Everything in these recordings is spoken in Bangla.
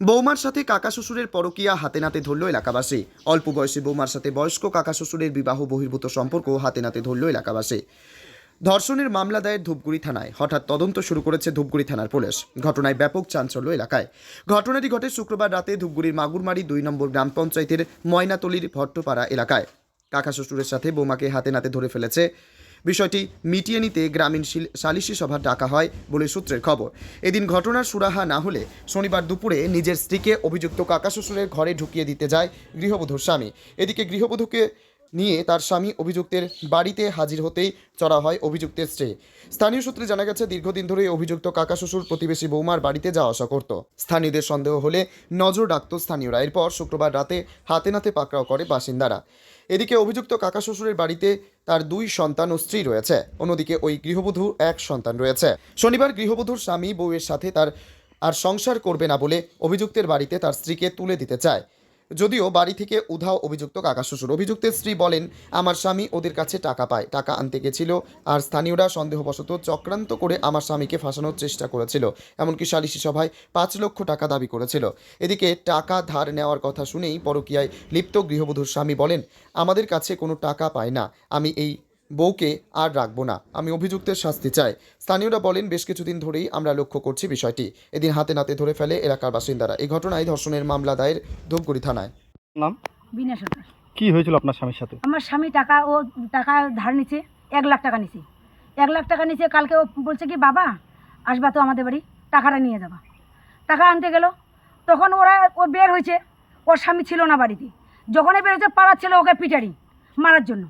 বৌমার সাথে কাকা শ্বশুরের পরকিয়া হাতে নাতে ধরল এলাকাবাসী। অল্প বয়সী বৌমার সাথে বয়স্ক কাকা শ্বশুরের বিবাহ বহির্ভূত সম্পর্ক হাতে নাতে ধরল এলাকাবাসী। ধর্ষণের মামলা দায়ের ধূপগুড়ি থানায়। হঠাৎ তদন্ত শুরু করেছে ধূপগুড়ি থানার পুলিশ। ঘটনায় ব্যাপক চাঞ্চল্য এলাকায়। ঘটনাটি ঘটে শুক্রবার রাতে ধূপগুড়ির মাগুরমারি দুই নম্বর গ্রাম পঞ্চায়েতের ময়নাতলির ভট্টপাড়া এলাকায়। কাকা শ্বশুরের সাথে বৌমাকে হাতে নাতে ধরে ফেলেছে বিষয়টি মিটিয়ে নিতে গ্রামীণ সালিশি সভা ডাকা হয় বলে সূত্রের খবর। এদিন ঘটনার সুরাহা না হলে শনিবার দুপুরে নিজের স্ত্রীকে অভিযুক্ত কাকা শ্বশুরের ঘরে ঢুকিয়ে দিতে যায় গৃহবধূর স্বামী। এদিকে গৃহবধূকে নিয়ে তার স্বামী অভিযুক্তের বাড়িতে হাজির হতেই চড়া হয় অভিযুক্তের স্ত্রী। স্থানীয় সূত্রে জানা গেছে, দীর্ঘদিন ধরে অভিযুক্ত কাকা শ্বশুর প্রতিবেশী বৌমার বাড়িতে যাওয়া আসা করত। স্থানীয়দের সন্দেহ হলে নজর রাখত স্থানীয়রা। এরপর শুক্রবার রাতে হাতে নাতে পাকড়াও করে বাসিন্দারা। এদিকে অভিযুক্ত কাকা শ্বশুরের বাড়িতে তার দুই সন্তান ও স্ত্রী রয়েছে। অন্যদিকে ওই গৃহবধূ এক সন্তান রয়েছে। শনিবার গৃহবধূর স্বামী বউয়ের সাথে তার আর সংসার করবে না বলে অভিযুক্তের বাড়িতে তার স্ত্রীকে তুলে দিতে চায়। যদিও বাড়ি থেকে উধাও অভিযুক্ত কাকা শ্বশুর। অভিযুক্তের স্ত্রী বলেন, আমার স্বামী ওদের কাছে টাকা পায়, টাকা আনতে গেছিল আর স্থানীয়রা সন্দেহবশত চক্রান্ত করে আমার স্বামীকে ফাঁসানোর চেষ্টা করেছিল, এমনকি সালিশি সভায় পাঁচ লক্ষ টাকা দাবি করেছিল। এদিকে টাকা ধার নেওয়ার কথা শুনেই পরকীয়ায় লিপ্ত গৃহবধূর স্বামী বলেন, আমাদের কাছে কোনো টাকা পায় না, আমি এই বউকে আর রাখব না। আমি অভিযুক্তের শাস্তি চাই। স্থানীয়রা বলেন বেশ কিছুদিন ধরেই আমরা লক্ষ্য করছি বিষয়টি। এদিন হাতে নাতে ধরে ফেলে এলাকার বাসিন্দারা। এই ঘটনায় ধর্ষণের মামলা দায়ের ধূপগুড়ি থানায়। নাম? বিনা সরকার। কি হয়েছিল আপনার স্বামীর সাথে? আমার স্বামী টাকা ও টাকা ধার নিছে এক লাখ টাকা নিছে। এক লাখ টাকা নিছে কালকে ও বলছে কি বাবা আসবা তো আমাদের বাড়ি টাকাটা নিয়ে যাবা। টাকা আনতে গেল। তখন ওরা ও বের হয়েছে। ওর স্বামী ছিল না বাড়িতে। যখনই বের হয়েছে পাড়ার ছিল ওকে পিটারি মারার জন্য।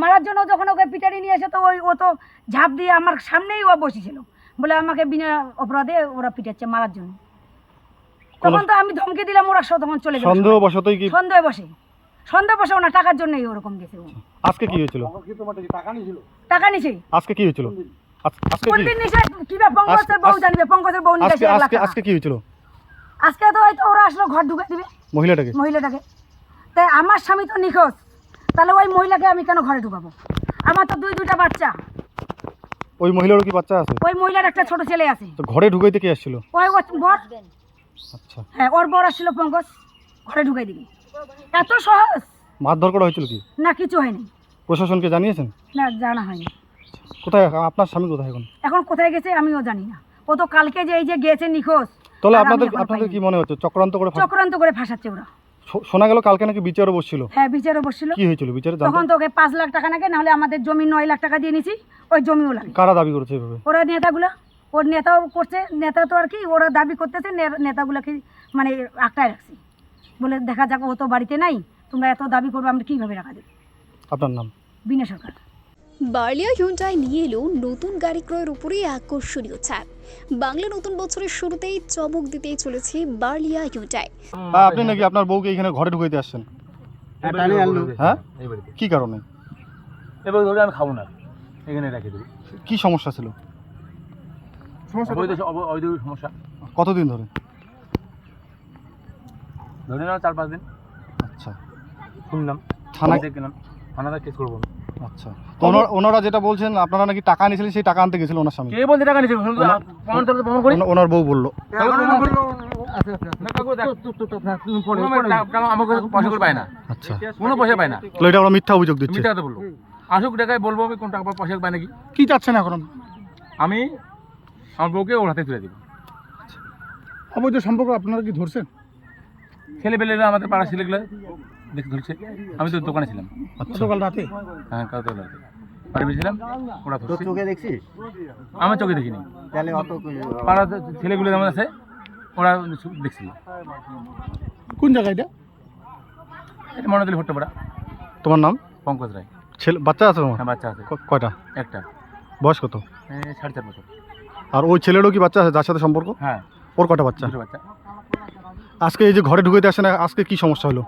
মারার জন্য যখন ওকে পিটারি নিয়ে এসে তো ওই ও তো ঝাঁপ দিয়ে আমার সামনেই ও বসেছিল। বলে আমাকে বিনা অপরাধে ওরা পিটাচ্ছে মারার জন্য। তখন তো আমি ধমকে দিলাম ওরা তখন চলে গেল সন্দেহবশতই কি সন্দেহ বসে। সন্দেহ বসে না টাকার জন্যই ওরকম গেছে ও। আজকে কি হয়েছিল? টাকা নিছে আজকে কি হয়েছিল? আজকে কি? নিছে কিবা পঙ্কজের বউ জানবে পঙ্কজের বউ নিয়ে আজকে আজকে আজকে কি হয়েছিল? আজকে তো হয়তো ওরা আসলো ঘর ঢুকে দিবে। মহিলাটাকে? মহিলাটাকে। তাই আমার স্বামী তো নিখোঁজ। তাহলে ওই মহিলাকে আমি কেন ঘরে ঢুকাবো? আমার তো দুই দুইটা বাচ্চা। ওই মহিলারও কি বাচ্চা আছে? ওই মহিলার একটা ছোট ছেলে আছে। তো ঘরে ঢুকাইতে কে আসছিল? ওই ওর বর। আচ্ছা। হ্যাঁ ওর বর আসছিল পঙ্কজ। ঘরে ঢুকাই দিবি। এত সহজ? মারধর করা হয়েছিল কি? না কিছু হয়নি। প্রশাসনকে জানিয়েছেন? না জানা হয়নি। কোথায়? আপনার স্বামী কোথায় এখন? এখন কোথায় গেছে আমিও জানি না। ও তো কালকে যে এই যে গেছে নিখোঁজ। তাহলে আপনাদের আপনাদের কি মনে হচ্ছে? চক্রান্ত করে চক্রান্ত করে ফাঁসাচ্ছে ওরা। শোনা গেল কালকে নাকি বিচারও বসছিল। হ্যাঁ বিচারও বসছিল। কি হয়েছিল বিচারে? তখন তোকে তো ওকে পাঁচ লাখ টাকা নাকি নাহলে আমাদের জমি নয় লাখ টাকা দিয়ে নিছি ওই জমিও লাগে। কারা দাবি করছে এভাবে? ওরা নেতাগুলো ওর নেতাও করছে নেতা তো আর কি ওরা দাবি করতেছে নেতাগুলোকে মানে আটকায় রাখছি। বলে দেখা যাক ও তো বাড়িতে নাই তোমরা এত দাবি করবে আমরা কীভাবে রাখা দেবো আপনার নাম? বিনা সরকার। বার্লিয়া হিউন্ডাই নিয়ে এলো নতুন গাড়ি ক্রয়ের উপরে আকর্ষণীয় ছাড় বাংলা নতুন বছরের শুরুতেই চমক দিতেই চলেছে বার্লিয়া হিউন্ডাই হ্যাঁ আপনি নাকি আপনার বউকে এখানে ঘরে ঢুকাইতে আসছেন? হ্যাঁ কি কারণে? এবার ধরে আমি খাব না। এখানে রেখে দেবো। কি সমস্যা ছিল? সমস্যা কতদিন ধরে? ধরে নাও চার পাঁচ দিন। আচ্ছা। শুনলাম। থানায় থানাতে কেস করব। আমি। আচ্ছা। ওনারা- ওনারা যেটা বলছেন আপনারা নাকি টাকা নিয়েছিলেন সেই টাকা আনতে গেছিল ওনার স্বামী। কে বলতে টাকা নিয়েছে শুনলাম ওনা- প্রমাণ করি। ওনার বউ বলল। টাকা আমাকে পয়সা করে পায় না। আচ্ছা। কোনো পয়সা পায় না। এটা ওরা মিথ্যা অভিযোগ দিচ্ছে। মিথ্যা বলল। আসুক টাকায় বলব আমি কোন টাকা পয়সা পায় নাকি। কি চাচ্ছেন এখন আমি আমার বউকে ওর হাতে তুলে দিব। অবৈধ সম্পর্ক আপনারা কি ধরছেন? ছেলে পেলে আমাদের পাড়া ছেলেগুলো দেখে ধরছে। আমি তো দোকানে ছিলাম। গতকাল রাতে হ্যাঁ কাউ তো বাড়ি বেরিয়েছিলাম ওরা ধরছে। চোখে দেখছিস? আমার চোখে দেখিনি। তাহলে অত পাড়া ছেলেগুলো যেমন আছে ওরা দেখছিল। কোন জায়গা এটা? এটা মনোদলি ভট্টপাড়া তোমার নাম? পঙ্কজ রায়। ছেলে বাচ্চা আছে তোমার? হ্যাঁ বাচ্চা আছে। কয়টা? একটা। বয়স কত? সাড়ে চার বছর। আর ওই ছেলেরও কি বাচ্চা আছে যার সাথে সম্পর্ক? হ্যাঁ। ওর কটা বাচ্চা? বাচ্চা। আজকে এই যে ঘরে ঢুকাইতে আসে না আজকে কি সমস্যা হলো?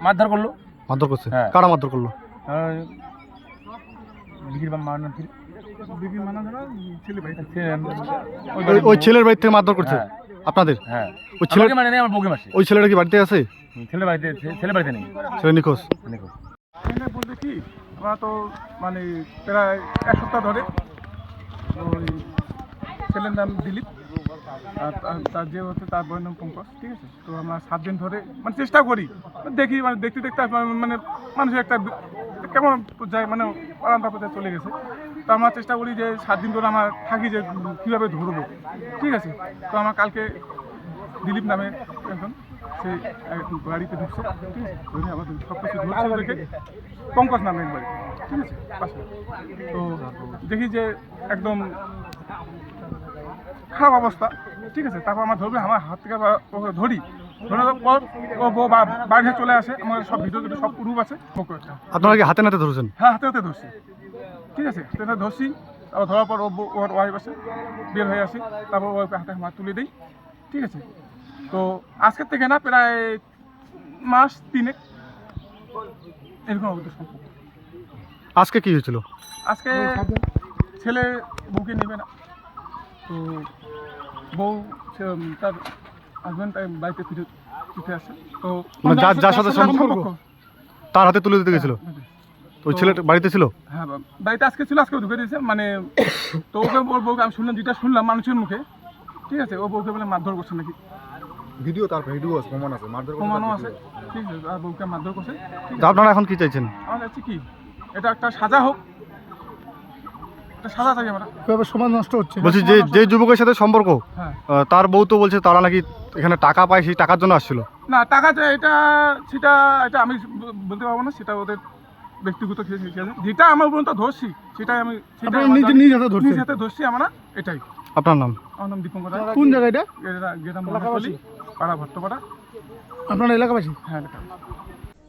মারধর করল। মারধর করছে? হ্যাঁ। কারা মারধর করল? আর বা ছেলে- ওই ওই- ওই ছেলের বাড়ি থেকে মারধর করছে? হ্যাঁ, আপনাদের? হ্যাঁ। ওই ছেলে মানে নেই আমার বউকে মারছে। ওই ছেলেটা কি বাড়িতে আছে? ছেলে বাড়িতে ছেলে বাড়িতে নেই। ছেলে নিখোঁজ। দেখো বলতে কি আমরা তো মানে প্রায় এক সপ্তাহ ধরে ওই ছেলের নাম দিলীপ। তার- যে হচ্ছে তার বইয়ের নাম পঙ্কজ, ঠিক আছে? তো আমরা সাত দিন ধরে মানে চেষ্টা করি দেখি মানে দেখতে দেখতে মানে মানুষের একটা কেমন যায় মানে আরামটা পর্যায়ে চলে গেছে। তো আমরা চেষ্টা করি যে সাত দিন ধরে আমরা থাকি যে কীভাবে ধরবো, ঠিক আছে? তো আমার কালকে দিলীপ নামে একজন, সে গাড়িতে ঢুকছে, ঠিক আছে? ধরে সব কিছু ধরছে দেখে পঙ্কজ নামে একবার, ঠিক আছে? পাশে। তো দেখি যে একদম খারাপ অবস্থা। ঠিক আছে তারপর আমার ধরবে আমার হাত থেকে ধরি। ধরার পর ও বউ চলে আসে আমার সব ভিডিও সব রূপ আছে। আপনারা কি হাতে নাতে ধরেছেন? হ্যাঁ হাতে হাতে ধরছি। ঠিক আছে হাতে হাতে ধরছি তারপর ধরার পর ও ওর ওয়াইফ আসে বের হয়ে আসি তারপর ওকে হাতে হাত তুলে দিই। ঠিক আছে তো আজকের থেকে না প্রায় মাস তিনেক এরকম আমাদের সম্পর্ক আজকে কি হয়েছিল? আজকে ছেলে বউকে নেবে না। তো বউ সে- তার হাজব্যান্ড বাড়িতে ফিরে ফিরে আসে। তো মানে যার- যার সাথে সম্পর্ক? তার হাতে তুলে দিতে গেছিল? তো ওই ছেলেটা বাড়িতে ছিল? হ্যাঁ। বাড়িতে আজকে ছিল আজকে ঢুকে দিয়েছে। মানে তো ওকে ওর বউকে আমি শুনলাম যেটা শুনলাম মানুষের মুখে ঠিক আছে ও বউকে বলে মারধর করছে নাকি? ভিডিও তার ভিডিও আছে প্রমাণ আছে মারধর প্রমাণও আছে। ঠিক আছে আর বউকে মারধর করছে আপনারা এখন কি চাইছেন? আমার কাছে কি এটা একটা সাজা হোক কীভাবে সমাজ নষ্ট হচ্ছে। বলছি যে যে যুবকের সাথে সম্পর্ক হ্যাঁ। তার বউ তো বলছে তারা নাকি এখানে টাকা পায় সেই টাকার জন্য আসছিল। না টাকা যে এটা সেটা এটা আমি বলতে পারব না সেটা ওদের ব্যক্তিগত যেটা আমার পর্যন্ত ধরছি সেটাই আমি সেটা নিজে। নিজ হাতে ধরছেন? নিজ হাতে ধরছি আমরা এটাই। আপনার নাম? আমার নাম দীপঙ্কর কোন জায়গা এটা? গেরা- গ্রাম পাড়া ভট্টপাড়া। আপনার এলাকাবাসী? হ্যাঁ